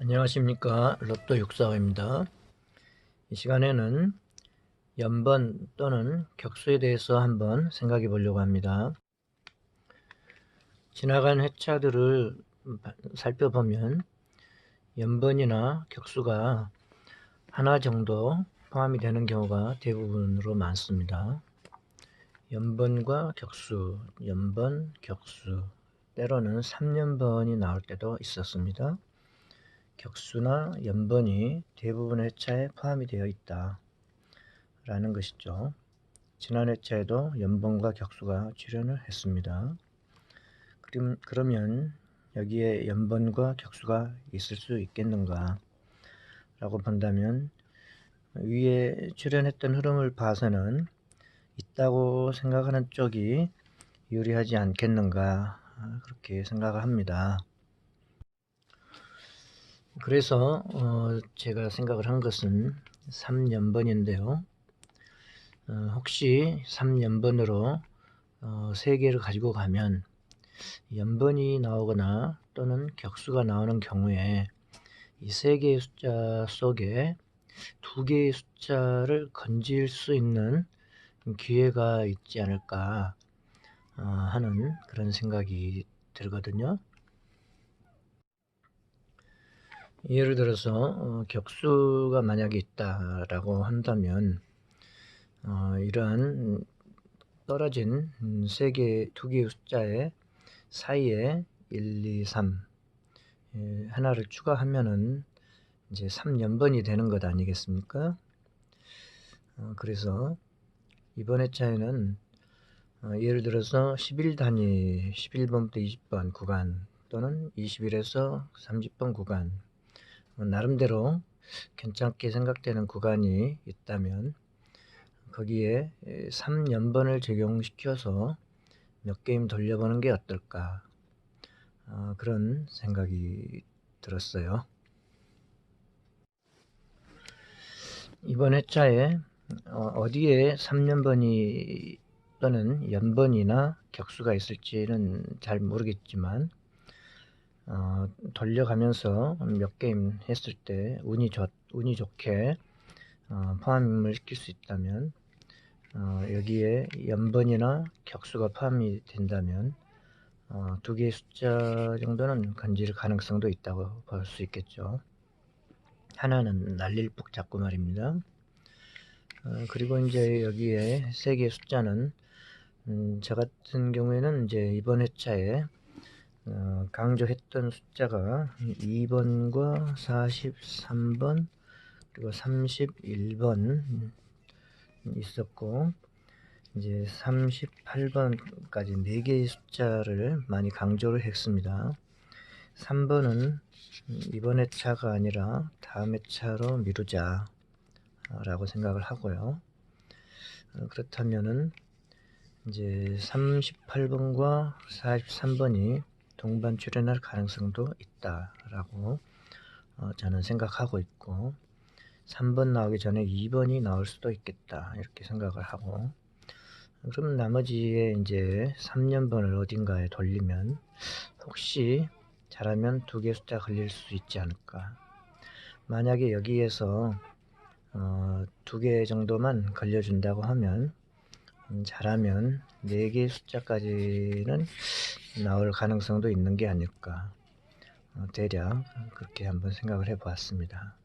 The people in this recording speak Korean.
안녕하십니까 로또 645입니다. 이 시간에는 연번 또는 격수에 대해서 한번 생각해 보려고 합니다. 지나간 회차들을 살펴보면 연번이나 격수가 하나 정도 포함이 되는 경우가 대부분으로 많습니다. 연번과 격수, 연번, 격수, 때로는 3년번이 나올 때도 있었습니다. 격수나 연번이 대부분 회차에 포함이 되어 있다 라는 것이죠. 지난 회차에도 연번과 격수가 출연을 했습니다. 그럼, 그러면 여기에 연번과 격수가 있을 수 있겠는가 라고 본다면 위에 출연했던 흐름을 봐서는 있다고 생각하는 쪽이 유리하지 않겠는가 그렇게 생각을 합니다. 그래서 어, 제가 생각을 한 것은 3년번인데요. 어, 혹시 3년번으로 어, 3개를 가지고 가면 연번이 나오거나 또는 격수가 나오는 경우에 이세 개의 숫자 속에 두 개의 숫자를 건질 수 있는 기회가 있지 않을까 어, 하는 그런 생각이 들거든요. 예를 들어서 어, 격수가 만약에 있다라고 한다면 어, 이러한 떨어진 세 개, 두 개의 숫자의 사이에 1, 2, 3 예, 하나를 추가하면은 이제 3년번이 되는 것 아니겠습니까? 어, 그래서 이번 회차에는 어, 예를 들어서 11 단위 11번부터 20번 구간 또는 21에서 30번 구간 뭐 나름대로 괜찮게 생각되는 구간이 있다면 거기에 3년번을 적용시켜서 몇 게임 돌려보는 게 어떨까 어, 그런 생각이 들었어요. 이번 회차에 어, 디에 3년번이 또는 연번이나 격수가 있을지는 잘 모르겠지만 어, 돌려가면서 몇 게임 했을 때 운이 좋 운이 좋게 어, 포함을 시킬 수 있다면 어, 여기에 연번이나 격수가 포함이 된다면 어, 두 개의 숫자 정도는 건질 가능성도 있다고 볼 수 있겠죠. 하나는 날릴북 잡고 말입니다. 어, 그리고 이제 여기에 세 개의 숫자는 음, 저 같은 경우에는 이제 이번 회차에 어, 강조했던 숫자가 2번과 43번 그리고 31번 있었고 이제 38번까지 4개의 숫자를 많이 강조를 했습니다. 3번은 이번 회차가 아니라 다음 회차로 미루자 라고 생각을 하고요. 어, 그렇다면은 이제 38번과 43번이 동반 출연할 가능성도 있다라고 어, 저는 생각하고 있고 3번 나오기 전에 2번이 나올 수도 있겠다 이렇게 생각을 하고 그럼 나머지에 이제 3년번을 어딘가에 돌리면 혹시 잘하면 두 개 숫자 걸릴 수 있지 않을까. 만약에 여기에서 어, 두 개 정도만 걸려준다고 하면 음, 잘하면 4개 숫자까지는 나올 가능성도 있는 게 아닐까 어, 대략 그렇게 한번 생각을 해 보았습니다.